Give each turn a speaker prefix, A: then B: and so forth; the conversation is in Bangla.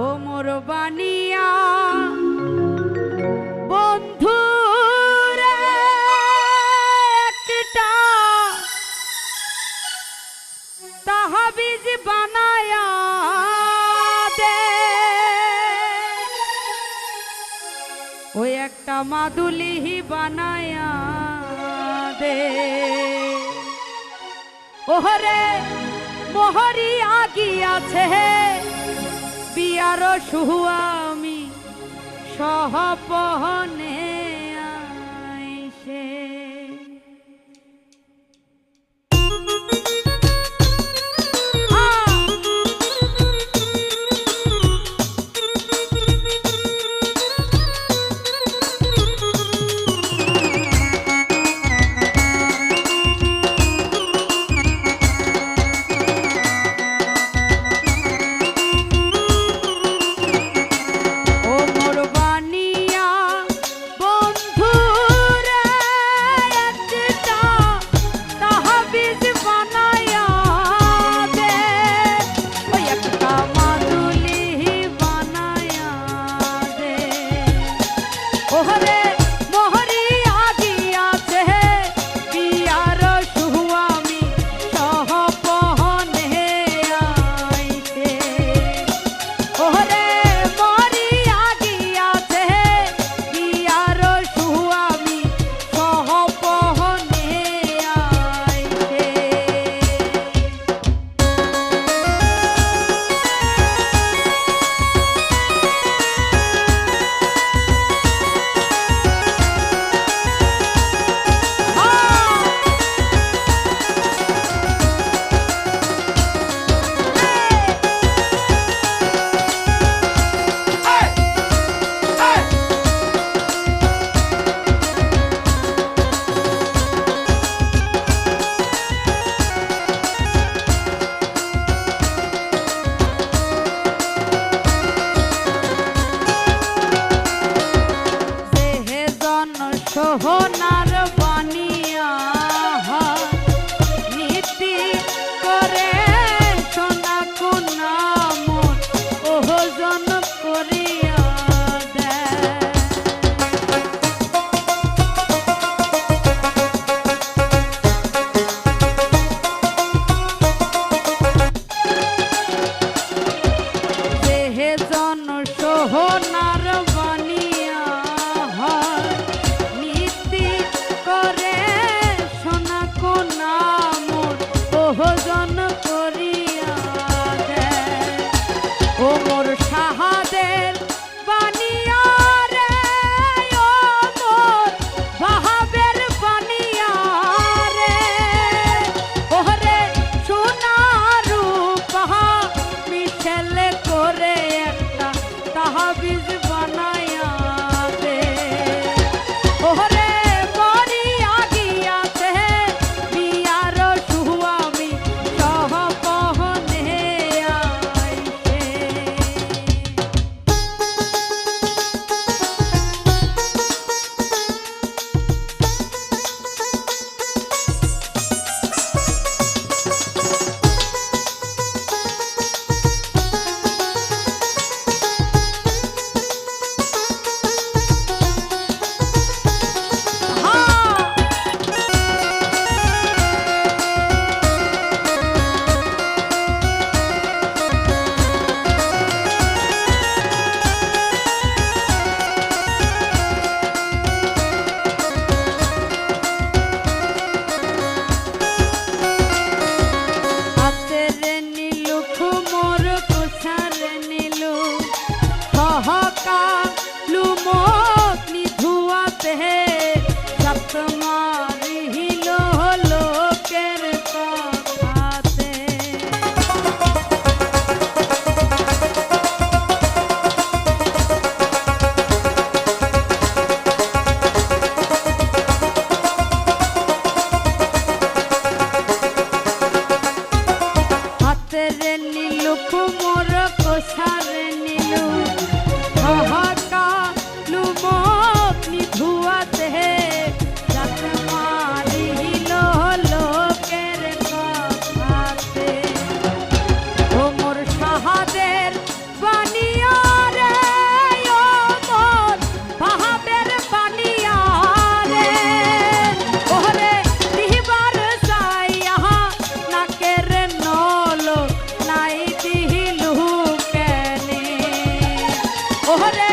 A: ও মোর বানিয়া, বন্ধু একটা তাহাবিজ বানায়া দে। ওই একটা মাদুলি বানায়া দে। ওহরে, মোহরি আগিয়াছে। বিয়ার সুহামি সহপহনে हैं ¡Ojale!